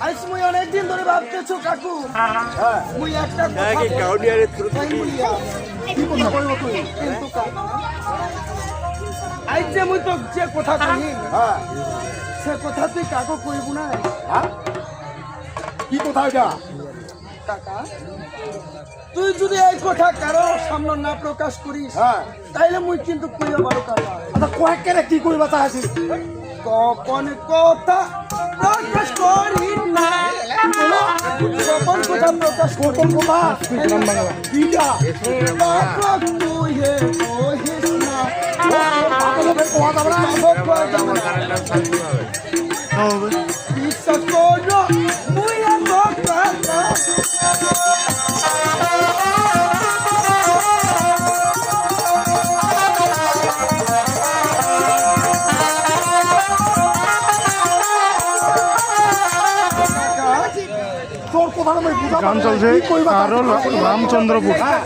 আজ মুই অনেকদিন ধরে ভাবতেছো কাকু। হ্যাঁ। মুই একটা কথা নাকি থ্রু কি কথা কইব তুই? কিন্তু আজ যে মুই তো যে কথা কই হ্যাঁ। সে কথা তুই কাকু কইব না। হ্যাঁ? কি কথা এটা? কাকা তুই যদি এই কথা কারও সামনে না প্রকাশ করিস হ্যাঁ। তাইলে মুই কিন্তু কইয়া পারো কাকা আচ্ছা কয়েক কেন কি কইবা চাইছিস গোপন কথা প্রকাশ করি না গোপন কথা প্রকাশ করি কোন কথা কিটা কাকা কহিস না। বিশ্বাস করো মুই আর কথা গান চলছে। কি আরও রামচন্দ্রপুর। হ্যাঁ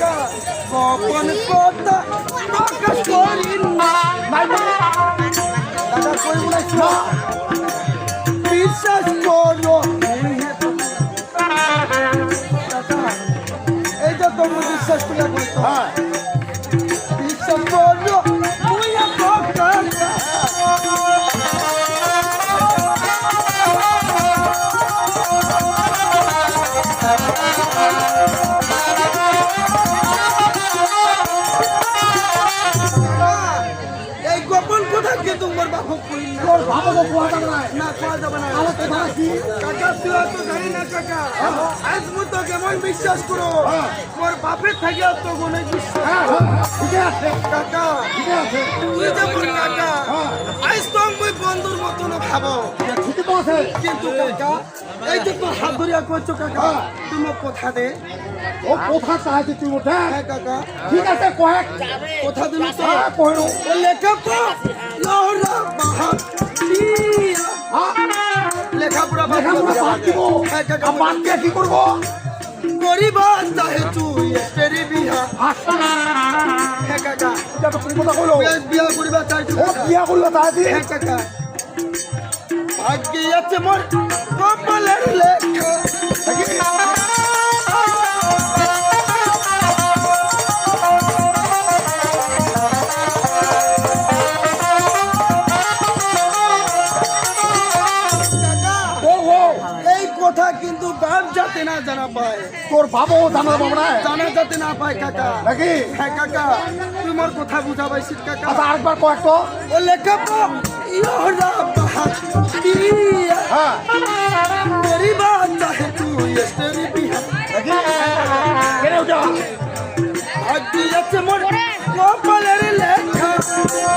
কে তোমার বাপু কই তোর ভাবো কোয়া যাবে না। না কোয়া যাবে না। আমার কথা কি? কাকা তুই তো জানি না কাকা। আজ মু তো কেমন বিশ্বাস করো? হ্যাঁ। মোর বাপের থাকি আর তো মনে বিশ্বাস হ্যাঁ হ্যাঁ, ঠিক আছে। কাকা ঠিক আছে। তুই যে কাকা হ্যাঁ। আজ তো মুই বন্ধুর মতন তো আছে। কিন্তু কাকা এই যে তোর হাত ধরিয়া করছ কাকা মোক কথা দে। ও কথা চাইছে তুই ওঠে হ্যাঁ কাকা। ঠিক আছে কয়েক কথা দিবি তো? হ্যাঁ কইরো ও লেখা পো লোরা বাহা দিয়া হ্যাঁ। লেখাপড়া লেখাপড়া বাদ দিব। হ্যাঁ কাকা বাদ দিয়ে কি করব? গরিবা চাহে তুই এস্টেরি বিহা। আচ্ছা। হ্যাঁ কাকা। এটা তো কথা কইলো বিয়া করিবা চাইছো বিয়া করল তাই হ্যাঁ কাকা। ভাগ্যে আছে মোর কপালের লেখা। কিন্তু বাপ যাতে না জানা পায়। তোর বাবু জানা না। জানা যাতে না পায় কাকা। নাকি? হ্যাঁ কাকা তুই মোর কথা বুঝা পাইছিস কাকা। আচ্ছা আরেকবার কয়েক ও লেখা ইহরা বাহাত দিয়া হ্যাঁ গরিবা চাহে তুই এস্টেরি বিহা নাকি কেন ওটা ভাগ্যে আছে মোর কপালের লেখা না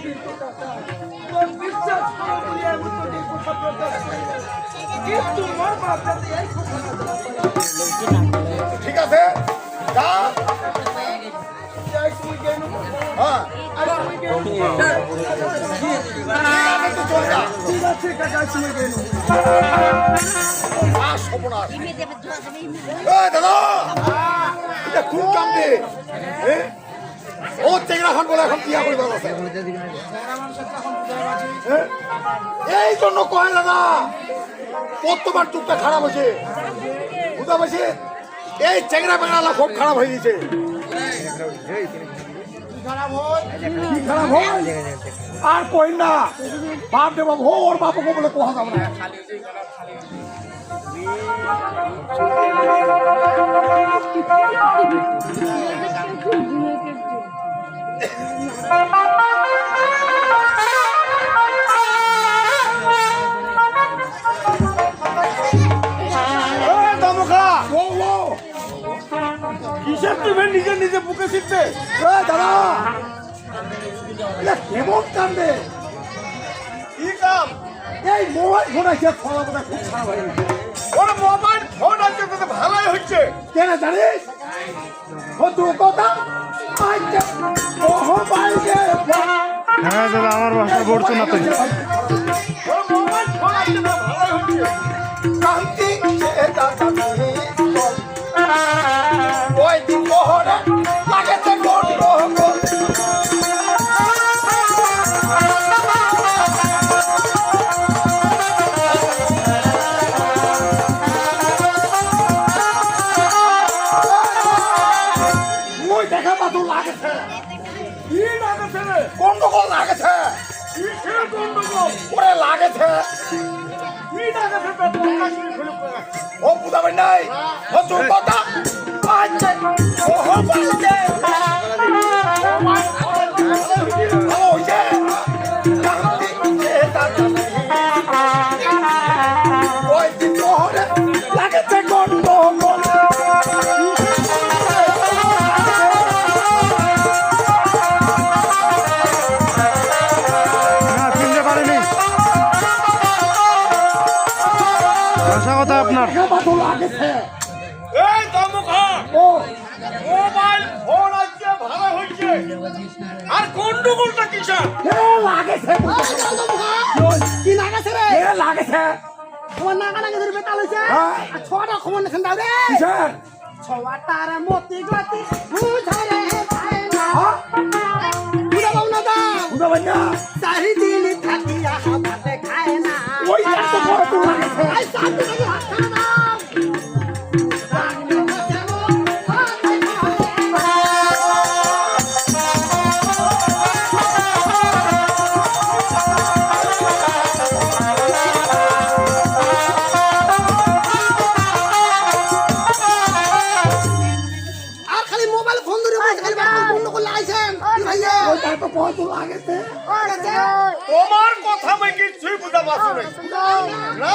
এই কথাটা না বলে। ঠিক আছে। হ্যাঁ। দাদা! এটা কোন কাম দে এ? ও চেংরা খান বলে এখন বিয়া করিবার আছে? এই জন্য কয় দাদা প্রত্যেকবার চুপটা খারাপ হয়েছে। বুঝা পাইছে এই চেংরা বেংরা খুব খারাপ হয়ে গেছে। আর কই না। বাপ বাপ হো ওর বাপকে বলে কোহা যাবে না। শিখতে এ দাদা কেমন কান্দে এই মোবাইল ফোন আছে ফোন খুব খারাপ হয়ে গেছে। ওর মোবাইল ফোন আছে তো ভালোই হচ্ছে। কেন জানিস? ও কথা আই আচ্ছা হ্যাঁ দাদা আমার বাসা পড়ছো না তাই গন্ডগোল লাগেছে। কিসের গন্ডগোল? ওরে লাগেছে। কি ও বুঝাবেন নাই? ও চুপ কথা? আচ্ছা। আপনার। দেখা পাতু লাগেছে এই দমুখা ও। মোবাইল ফোন আজকে ভালো হয়েছে। আর গন্ডগোলটা কিসের? লাগেছে কি লাগাছে রে? লাগেছে তোমার নাগা নাগা ধরে বেতাল হইছে। আর ছটা খবর নেখান দাও রে? কিসের? ছটার মতি গতি বুঝারে ওই এত বড় তো লাগেছে তোমার কথা আমি কিছুই বুঝা পারছি না না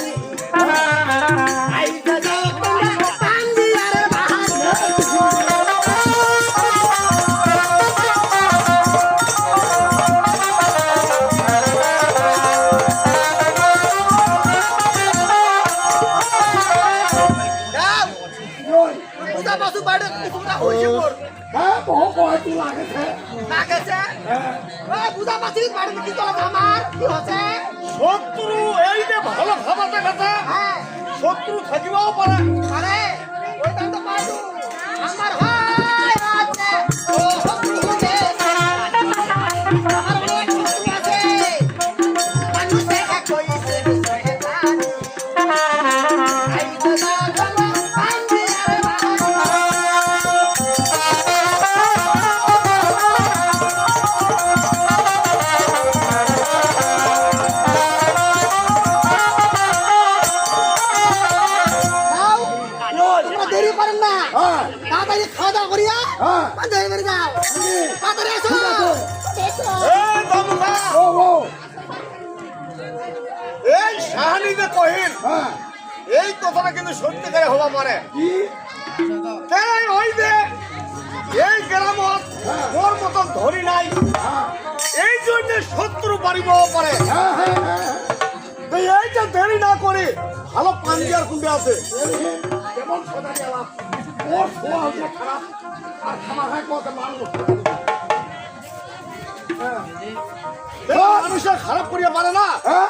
বাড়ে তোমরা হইছে মোর হ্যাঁ বহু কয় তো লাগেছে? না গেছে ওই বুঝা পাসি বাড়ে কি চলে আমার? কি হচ্ছে? শত্রু এই যে ভালো ভাবাতে কথা হ্যাঁ। শত্রু থাকিবাও পারে। আরে কহিন হ্যাঁ। এই কথাটা কিন্তু সত্যিকারে হওয়া পারে কি? তাই ওই যে এই গ্রামত ওর মতন ধরি নাই। হ্যাঁ। এই জন্য শত্রু পারিব পারে। হ্যাঁ হ্যাঁ হ্যাঁ। এইটা দেরি না করে ভালো পাঞ্জার কুন্ডে আছে। কেমন সোজা গেলাম ওর শোয়া হচ্ছে খারাপ। আর খামার হয় কত মানুষ মানুষের খারাপ করিয়া পারে না। হ্যাঁ।